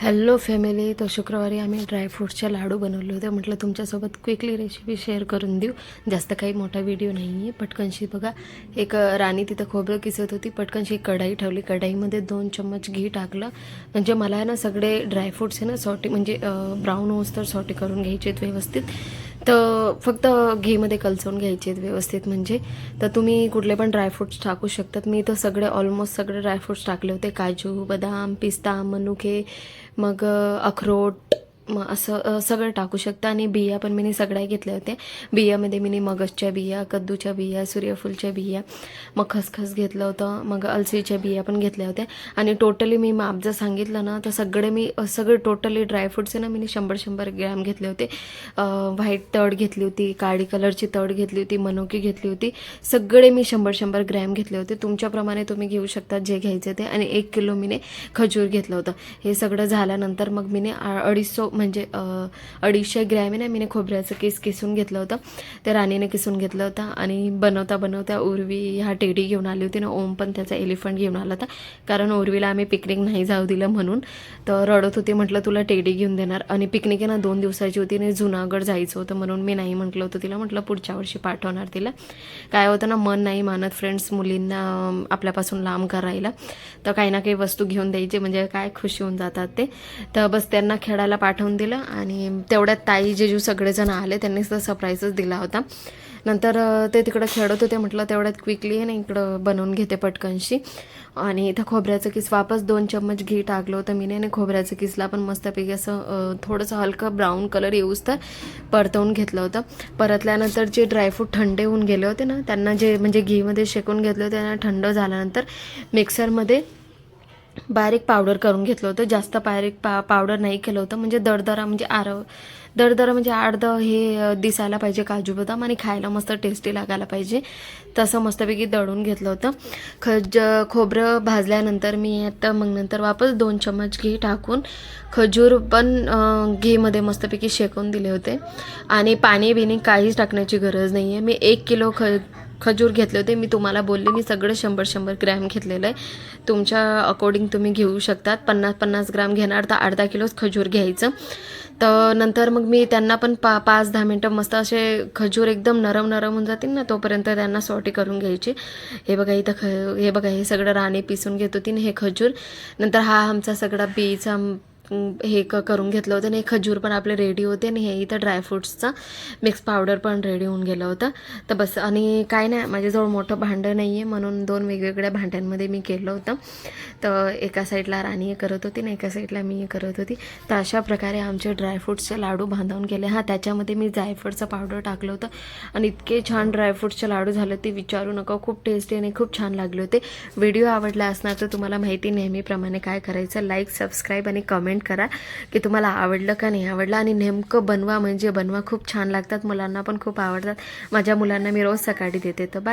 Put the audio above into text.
Hello family तर शुक्रवारी आम्ही ड्रायफ्रूटचे लाडू बनवले होते. म्हटलं तुमच्यासोबत क्विकली रेसिपी शेअर करून देऊ. जास्त काही मोठा व्हिडिओ नाही आहे पटकनशी बघा. एक राणी तिथं खोबरं किसत होती. पटकनशी कढाई ठेवली. कढाईमध्ये दोन चम्मच घी टाकलं. म्हणजे मला आहे ना सगळे ड्रायफ्रूट्स आहे ना सॉटी म्हणजे ब्राऊन होस तर सॉटी करून घ्यायचे आहेत व्यवस्थित. तर फक्त घीमध्ये कलचवून घ्यायचे आहेत व्यवस्थित म्हणजे. तर तुम्ही कुठले पण ड्रायफ्रूट्स टाकू शकतात. मी तर सगळे ऑलमोस्ट सगळे ड्रायफ्रूट्स टाकले होते. काजू बदाम पिस्ता मनुके मग अखरोट मग असं सगळं टाकू शकता. आणि बिया पण मी सगळ्या घेतल्या होत्या. बियामध्ये मी मगजच्या बिया कद्दूच्या बिया सूर्यफूलच्या बिया मग खसखस घेतलं होतं. मग अलसीच्या बिया पण घेतल्या होत्या. आणि टोटली मी माप जर सांगितलं ना तर सगळे मी सगळे टोटली ड्रायफ्रुट्स ना मी शंभर शंभर ग्रॅम घेतले होते. व्हाईट तड घेतली होती काळी कलरची तड घेतली होती मनोकी घेतली होती. सगळे मी शंभर शंभर ग्रॅम घेतले होते. तुमच्याप्रमाणे तुम्ही घेऊ शकता जे घ्यायचे ते. आणि एक किलो मीने खजूर घेतलं होतं. हे सगळं झाल्यानंतर मग मीने आ- अडीचशे म्हणजे अडीचशे ग्रॅम आहे ना मीने खोबऱ्याचं केस किसून घेतलं होतं. ते राणीने किसून घेतलं होतं आणि बनवता बनवता उर्वी ह्या टेडी घेऊन आली होती ना ओम पण त्याचा एलिफंट घेऊन आला होता. कारण उर्वीला आम्ही पिकनिक नाही जाऊ दिलं म्हणून. तर रडत होती म्हटलं तुला टेडी घेऊन देणार. आणि पिकनिक आहे ना दोन दिवसाची होती आणि जुनागड जायचं होतं म्हणून मी नाही म्हटलं होतं तिला. म्हटलं पुढच्या वर्षी पाठवणार तिला. काय होतं ना मन नाही मानत फ्रेंड्स मुलींना आपल्यापासून लांब करायला. तर काही ना काही वस्तू घेऊन द्यायची म्हणजे काय खुशी होऊन जातात ते. तर बस त्यांना खेळायला पाठवून दिलं आणि तेवढ्यात ताई जेजू सगळेजण आले त्यांनी सुद्धा सरप्राईजच दिला होता. नंतर ते तिकडं खेळत होते म्हटलं तेवढ्यात क्विकली आहे ना इकडं बनवून घेते पटकनशी. आणि इथं खोबऱ्याचं किस वापस दोन चम्मच घी टाकलं होतं मी आणि खोबऱ्याचं किसला पण मस्तपैकी असं थोडंसं हलकं ब्राऊन कलर येऊस तर परतवून घेतलं होतं. परतल्यानंतर जे ड्रायफ्रूट थंडे होऊन गेले होते ना त्यांना जे म्हणजे घीमध्ये शेकून घेतले होते त्यांना थंड झाल्यानंतर मिक्सरमध्ये बारीक पावडर करून घेतलं होतं. जास्त बारीक पा पावडर नाही केलं होतं. म्हणजे दरदरा म्हणजे आरव दरदरा म्हणजे अर्ध हे दिसायला पाहिजे काजू बदाम आणि खायला मस्त टेस्टी लागायला पाहिजे. तसं मस्तपैकी दळून घेतलं होतं. खज खोबरं भाजल्यानंतर मी आता मग नंतर वापस दोन चम्मच घी टाकून खजूर पण घीमध्ये मस्तपैकी शेकून दिले होते. आणि पाणी बिणी काहीच टाकण्याची गरज नाही आहे मी एक किलो ख खजूर घेतले होते. मी तुम्हाला बोलले मी सगळं शंभर शंभर ग्रॅम घेतलेलं आहे. तुमच्या अकॉर्डिंग तुम्ही घेऊ शकतात. पन्नास पन्नास ग्राम घेणार तर अर्धा किलोच खजूर घ्यायचं. तर नंतर मग मी त्यांना पण पा पाच दहा मिनटं मस्त असे खजूर एकदम नरम नरम होऊन जातील ना तोपर्यंत त्यांना सॉटी करून घ्यायची. हे बघा इथं ख हे बघा हे सगळं राणे पिसून घेत होती हे खजूर. नंतर हा आमचा सगळा बीचा हे क करून घेतलं होतं आणि हे खजूर पण आपले रेडी होते आणि हे इथं ड्रायफ्रुट्सचं मिक्स पावडर पण रेडी होऊन गेलं होतं. तर बस आणि काय नाही माझ्याजवळ मोठं भांडं नाही आहे म्हणून दोन वेगवेगळ्या भांड्यांमध्ये मी केलं होतं. तर एका साईडला राणी हे करत होती आणि एका साईडला मी हे करत होती. तर अशा प्रकारे आमचे ड्रायफ्रुट्सचे लाडू बांधवून गेले. हां त्याच्यामध्ये मी जायफळचं पावडर टाकलं होतं. आणि इतके छान ड्रायफ्रुट्सचे लाडू झाले ते विचारू नका खूप टेस्टी आणि खूप छान लागले होते. व्हिडिओ आवडला असणार तर तुम्हाला माहिती नेहमीप्रमाणे काय करायचं. लाईक सबस्क्राईब आणि कमेंट कमेंट करा की तुम्हाला आवडलं का नाही आवडलं आणि नेमकं बनवा म्हणजे बनवा. खूप छान लागतात मुलांना पण खूप आवडतात. माझ्या मुलांना मी रोज सकाळी देते. तर बाय